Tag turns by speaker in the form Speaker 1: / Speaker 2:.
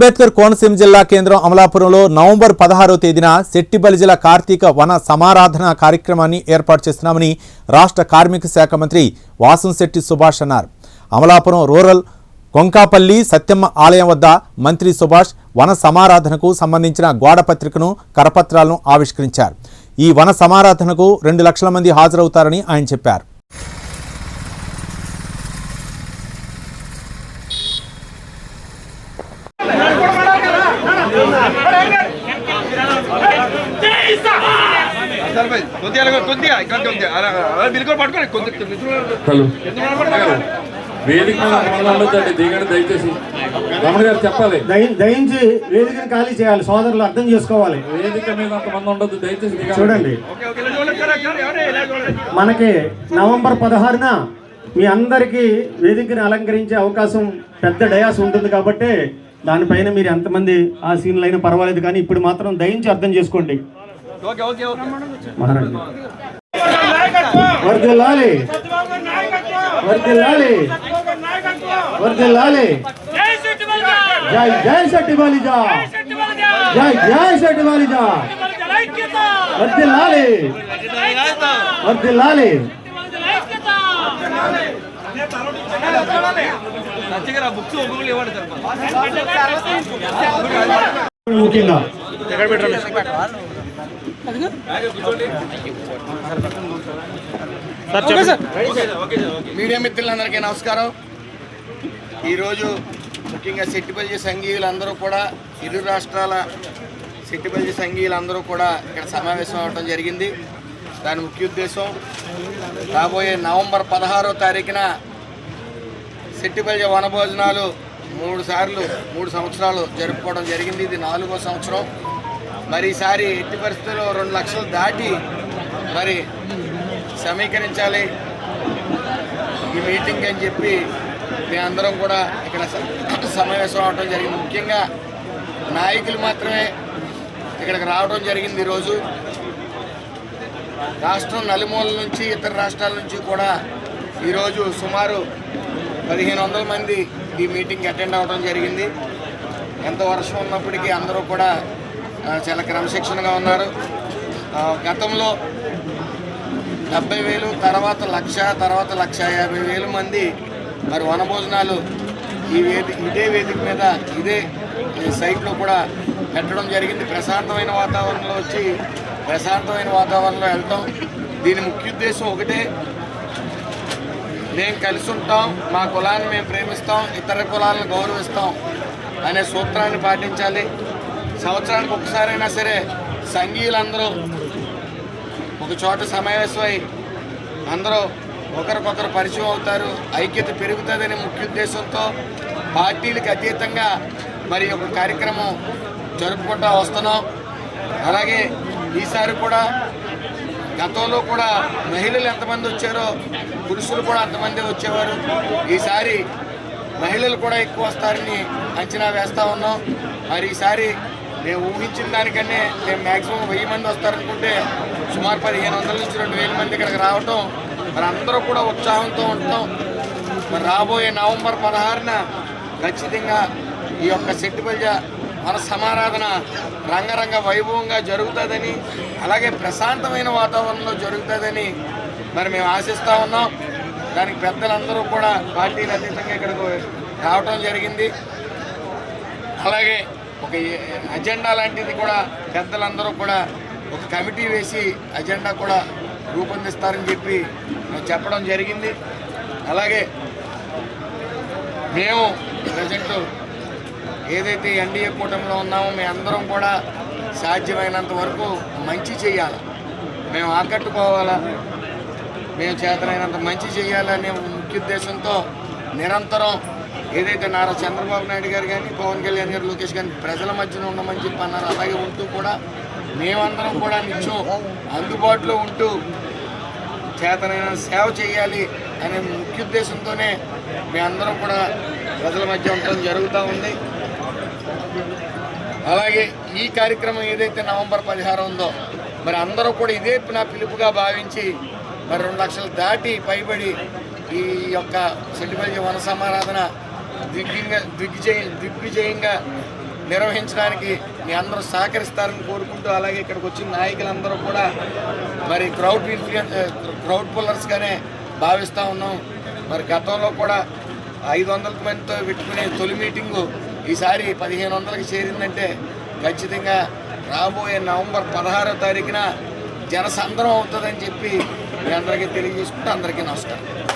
Speaker 1: అంబేద్కర్ కోనసీమ జిల్లా కేంద్రం అమలాపురంలో నవంబర్ పదహారవ తేదీన శెట్టిబలిజల కార్తీక వన సమారాధన కార్యక్రమాన్ని ఏర్పాటు చేస్తున్నామని రాష్ట్ర కార్మిక శాఖ మంత్రి వాసంశెట్టి సుభాష్ అన్నారు. అమలాపురం రూరల్ కొంకాపల్లి సత్యమ్మ ఆలయం వద్ద మంత్రి సుభాష్ వన సమారాధనకు సంబంధించిన గోడ పత్రికను కరపత్రాలను ఆవిష్కరించారు. ఈ వన సమారాధనకు రెండు లక్షల మంది హాజరవుతారని ఆయన చెప్పారు.
Speaker 2: హలో. వేదిక దిగండి దయచేసి. రమణ గారు చెప్పాలి.
Speaker 3: దయ- దయించి వేదికను ఖాళీ చేయాలి సోదరులు అర్థం చేసుకోవాలి.
Speaker 2: వేదిక మీద అంతమంది ఉండొద్దు దయచేసి
Speaker 3: చూడండి. మనకి నవంబర్ పదహారున మీ అందరికీ వేదికను అలంకరించే అవకాశం పెద్ద డయాస్ ఉంటుంది కాబట్టి దానిపైన మీరు ఎంతమంది ఆ సీన్లు అయినా పర్వాలేదు కానీ ఇప్పుడు మాత్రం దయించి అర్థం చేసుకోండి.
Speaker 4: ఓకే ఓకే ఓకే
Speaker 3: మహారాజు వర్దిల్లాలి వర్దిల్లాలి వర్దిల్లాలి జై జై శెట్టి బాలిజా జై జై శెట్టి బాలిజా వర్దిల్లాలి వర్దిల్లాలి
Speaker 4: మంచిగా రా, బుక్స్ ఒక్కొక్కరు ఇవ్వండి సార్
Speaker 3: ముఖ్యంగా
Speaker 5: మీడియా మిత్రులందరికీ నమస్కారం. ఈరోజు ముఖ్యంగా సెట్టిపల్లి సంఘీయులందరూ కూడా ఇరు రాష్ట్రాల సెట్టిపల్లి సంఘీయులందరూ కూడా ఇక్కడ సమావేశం అవడం జరిగింది. దాని ముఖ్య ఉద్దేశం రాబోయే నవంబర్ పదహారో తారీఖున సెట్టిపల్లి వనభోజనాలు మూడు సార్లు మూడు సంవత్సరాలు జరుపుకోవడం జరిగింది. ఇది నాలుగో సంవత్సరం. మరి ఈసారి ఎట్టి పరిస్థితుల్లో రెండు లక్షలు దాటి మరి సమీకరించాలి. ఈ మీటింగ్ అని చెప్పి మేమందరం కూడా ఇక్కడ సమావేశం అవడం జరిగింది. ముఖ్యంగా నాయకులు మాత్రమే ఇక్కడికి రావడం జరిగింది ఈరోజు. రాష్ట్రం నలుమూలల నుంచి ఇతర రాష్ట్రాల నుంచి కూడా ఈరోజు సుమారు పదిహేను వందల మంది ఈ మీటింగ్కి అటెండ్ అవ్వడం జరిగింది. ఎంత వర్షం ఉన్నప్పటికీ అందరూ కూడా చాలా క్రమశిక్షణగా ఉన్నారు. గతంలో డెబ్బై వేలు తర్వాత లక్ష తర్వాత లక్ష యాభై వేలు మంది మరి వనభోజనాలు ఈ వేది ఇదే వేదిక మీద ఇదే ఈ సైట్లో కూడా పెట్టడం జరిగింది. ప్రశాంతమైన వాతావరణంలో వచ్చి ప్రశాంతమైన వాతావరణంలో వెళ్తాం. దీని ముఖ్య ఉద్దేశం ఒకటే. మేము కలిసి ఉంటాం మా కులాన్ని మేము ప్రేమిస్తాం ఇతర కులాలను గౌరవిస్తాం అనే సూత్రాన్ని పాటించాలి. సంవత్సరానికి ఒకసారైనా సరే సంఘీయులందరూ ఒక చోట సమావేశమై అందరూ ఒకరికొకరు పరిచయం అవుతారు. ఐక్యత పెరుగుతుందనే ముఖ్య ఉద్దేశంతో పార్టీలకు అతీతంగా మరి ఒక కార్యక్రమం జరుపుకుంటూ వస్తున్నాం. అలాగే ఈసారి కూడా గతంలో కూడా మహిళలు ఎంతమంది వచ్చారో పురుషులు కూడా అంతమంది వచ్చేవారు. ఈసారి మహిళలు కూడా ఎక్కువ వస్తారని అంచనా వేస్తూ ఉన్నాం. మరి ఈసారి మేము ఊహించిన దానికన్నా మేము మ్యాక్సిమం వెయ్యి మంది వస్తారనుకుంటే సుమారు పదిహేను వందల నుంచి రెండు వేల మంది ఇక్కడికి రావటం మరి అందరూ కూడా ఉత్సాహంతో ఉంటాం మరి రాబోయే నవంబర్ పదహారున ఖచ్చితంగా ఈ యొక్క సెట్టుబల్జ మన సమారాధన రంగరంగ వైభవంగా జరుగుతుందని అలాగే ప్రశాంతమైన వాతావరణంలో జరుగుతుందని మరి మేము ఆశిస్తూ ఉన్నాం. దానికి పెద్దలందరూ కూడా పార్టీలు అతీతంగా ఇక్కడికి రావటం జరిగింది. అలాగే ఒక అజెండా లాంటిది కూడా పెద్దలందరూ కూడా ఒక కమిటీ వేసి అజెండా కూడా రూపొందిస్తారని చెప్పి చెప్పడం జరిగింది. అలాగే మేము ప్రజెంట్ ఏదైతే ఎన్డీఏ కూటమిలో ఉన్నామో మేము అందరం కూడా సాధ్యమైనంత వరకు మంచి చేయాలి మేము ఆకట్టుకోవాలా? మేము చేతనైనంత మంచి చేయాలనే ముఖ్య ఉద్దేశంతో నిరంతరం ఏదైతే నారా చంద్రబాబు నాయుడు గారు కానీ పవన్ కళ్యాణ్ గారు లోకేష్ కానీ ప్రజల మధ్యన ఉండమని చెప్పి అన్నారు. అలాగే ఉంటూ కూడా మేమందరం కూడా నిత్యం అందుబాటులో ఉంటూ చేతనైన సేవ చేయాలి అనే ముఖ్య ఉద్దేశంతోనే మేమందరం కూడా ప్రజల మధ్య ఉండడం జరుగుతూ ఉంది. అలాగే ఈ కార్యక్రమం ఏదైతే నవంబర్ పదిహారు ఉందో మరి అందరూ కూడా ఇదే నా పిలుపుగా భావించి మరి రెండు లక్షలు దాటి పైబడి ఈ యొక్క సెంటిపల్లి వన సమారాధన దిగ్గంగా దిగ్విజయ దిగ్విజయంగా నిర్వహించడానికి మీ అందరూ సహకరిస్తారని కోరుకుంటూ అలాగే ఇక్కడికి వచ్చిన నాయకులందరూ కూడా మరి క్రౌడ్ ఇన్ఫ్లుయెన్స్ క్రౌడ్ పుల్లర్స్గానే భావిస్తూ ఉన్నాం. మరి గతంలో కూడా ఐదు వందల మందితో పెట్టుకునే తొలి మీటింగు ఈసారి పదిహేను వందలకి చేరిందంటే ఖచ్చితంగా రాబోయే నవంబర్ పదహారో తారీఖున జనసంద్రం అవుతుందని చెప్పి మీ అందరికీ తెలియజేసుకుంటూ అందరికీ నమస్కారం.